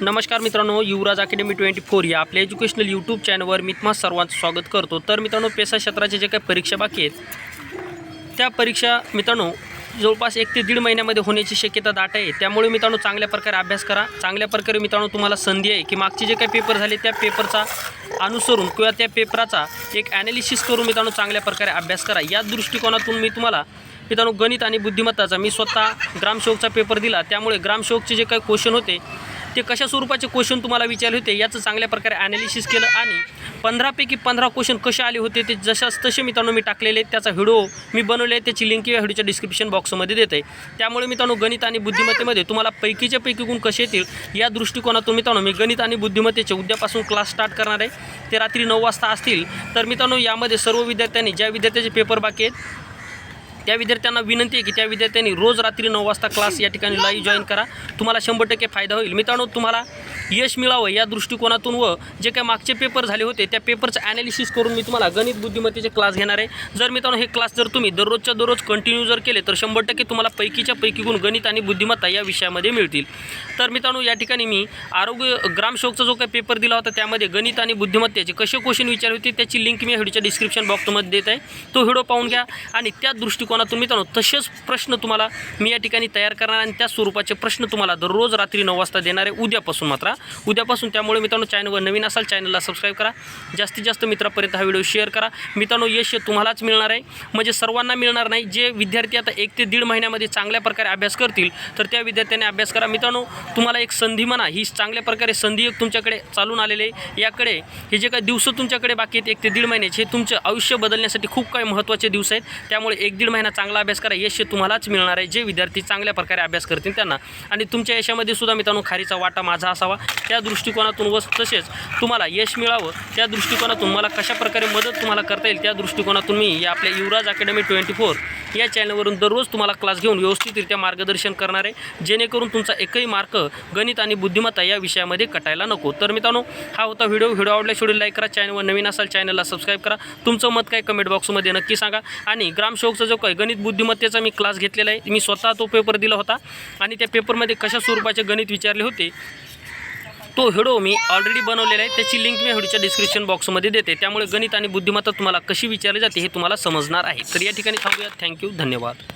नमस्कार मित्रांनो युवराज academy twenty four या आपल्या एज्युकेशनल यूट्यूब चॅनलवर मी तुम्हा सर्वांचं स्वागत करतो. तर मित्रांनो पेसा क्षेत्राचे जे काही परीक्षा बाकी आहेत त्या परीक्षा मित्रांनो जवळपास एक ते दीड महिन्यामध्ये होण्याची शक्यता दाट आहे. त्यामुळे मित्रांनो चांगल्या प्रकारे अभ्यास करा. चांगल्या प्रकारे मित्रांनो तुम्हाला संधी आहे की मागचे जे काही पेपर झाले त्या पेपरचा अनुसरून किंवा त्या पेपराचा एक ॲनालिसिस करून मित्रांनो चांगल्या प्रकारे अभ्यास करा. या दृष्टिकोनातून मी तुम्हाला मित्रांनो गणित आणि बुद्धिमत्ताचा मी स्वतः ग्रामसेवकचा पेपर दिला. त्यामुळे ग्रामसेवकचे जे काही क्वेश्चन होते ते कशा स्वरूपाचे क्वेश्चन तुम्हाला विचारले होते याचं चांगल्या प्रकारे ॲनालिसिस केलं आणि पंधरापैकी पंधरा क्वेश्चन कसे आले होते ते जशाच तसे मित्रांनो मी टाकलेले त्याचा व्हिडिओ मी बनवले आहे त्याची लिंक या व्हिडिओच्या डिस्क्रिप्शन बॉक्समध्ये देत आहे त्यामुळे मित्रांनो गणित आणि बुद्धिमत्तेमध्ये तुम्हाला पैकीच्या पैकी गुण कसे येतील या दृष्टिकोनातून मित्रांनो मी गणित आणि बुद्धिमत्तेचे उद्यापासून क्लास स्टार्ट करणार आहे. ते रात्री नऊ वाजता असतील. तर मित्रांनो यामध्ये सर्व विद्यार्थ्यांनी ज्या विद्यार्थ्याचे पेपर बाकी आहेत त्या विद्यार्थ्यांना विनंती आहे की त्या विद्यार्थ्यांनी रोज रात्री नऊ वाजता क्लास या ठिकाणी लाईव्ह जॉईन करा. तुम्हाला शंभर टक्के फायदा होईल. मित्रांनो तुम्हाला यश मिळावं या दृष्टिकोनातून व जे काही मागचे पेपर झाले होते त्या पेपरचं ॲनालिसिस करून मी तुम्हाला गणित बुद्धिमत्तेचे क्लास घेणार आहे. जर मित्रांनो हे क्लास जर तुम्ही दररोजच्या दररोज कंटिन्यू जर केले तर शंभर टक्के तुम्हाला पैकीच्या पैकी गुण गणित आणि बुद्धिमत्ता या विषयामध्ये मिळतील. तर मित्रांनो या ठिकाणी मी आरोग्य ग्रामसेवकचा जो काही पेपर दिला होता त्यामध्ये गणित आणि बुद्धिमत्तेचे कसे क्वेश्चन विचार होते त्याची लिंक मी व्हिडिओच्या डिस्क्रिप्शन बॉक्समध्ये देत आहे. तो व्हिडिओ पाहून घ्या आणि त्या दृष्टिकोनातून मित्रांनो तसेच प्रश्न तुम्हाला मी या ठिकाणी तयार करणार आणि त्या स्वरूपाचे प्रश्न तुम्हाला दररोज रात्री नऊ वाजता देणार आहे. उद्यापासून मात्र उद्यापासून त्यामुळे मित्रांनो चॅनलवर नवीन असाल चॅनलला सबस्क्राईब करा. जास्तीत जास्त मित्रापर्यंत हा व्हिडिओ शेअर करा. मित्रांनो यश तुम्हालाच मिळणार आहे. म्हणजे सर्वांना मिळणार नाही. जे विद्यार्थी आता एक ते दीड महिन्यामध्ये चांगल्या प्रकारे अभ्यास करतील तर त्या विद्यार्थ्यांनी अभ्यास करा. मित्रांनो तुम्हाला एक संधी म्हणा ही चांगल्या प्रकारे संधी एक तुमच्याकडे चालून आलेले याकडे हे जे काही दिवस तुमच्याकडे बाकी आहेत एक ते दीड महिन्याचे हे तुमचं आयुष्य बदलण्यासाठी खूप काही महत्त्वाचे दिवस आहेत. त्यामुळे एक दीड महिना चांगला अभ्यास करा. यश तुम्हालाच मिळणार आहे. जे विद्यार्थी चांगल्या प्रकारे अभ्यास करतील त्यांना. आणि तुमच्या यशामध्ये सुद्धा मित्रांनो खारीचा वाटा माझा असावा. त्या दृष्टिकोनातून व तसेच तुम्हाला यश मिळावं त्या दृष्टिकोनातून मला कशा प्रकारे मदत तुम्हाला करता येईल त्या दृष्टिकोनातून मी या आपल्या युवराज अकॅडमी ट्वेंटी फोर या चॅनलवरून दररोज तुम्हाला क्लास घेऊन व्यवस्थितरित्या मार्गदर्शन करणार आहे. जेणेकरून तुमचा एकही मार्क गणित आणि बुद्धिमत्ता या विषयामध्ये कटायला नको. तर मित्रांनो हा होता व्हिडिओ. व्हिडिओ आवडल्यास व्हिडिओ लाईक करा चॅनलवर नवीन असाल चॅनलला सबस्क्राईब करा. तुमचं मत काय कमेंट बॉक्समध्ये नक्की सांगा. आणि ग्रामसेवकचा जो काही गणित बुद्धिमत्तेचा मी क्लास घेतलेला आहे मी स्वतः तो पेपर दिला होता. आणि त्या पेपरमध्ये कशा स्वरूपाचे गणित विचारले होते तो व्हिडिओ मी ऑलरेडी बनवलेला आहे. त्याची लिंक मी व्हिडिओच्या डिस्क्रिप्शन बॉक्समध्ये देते. त्यामुळे गणित आणि बुद्धिमत्ता तुम्हाला कशी विचारली जाते हे तुम्हाला समजणार आहे. तर या ठिकाणी थांबूया थँक्यू धन्यवाद.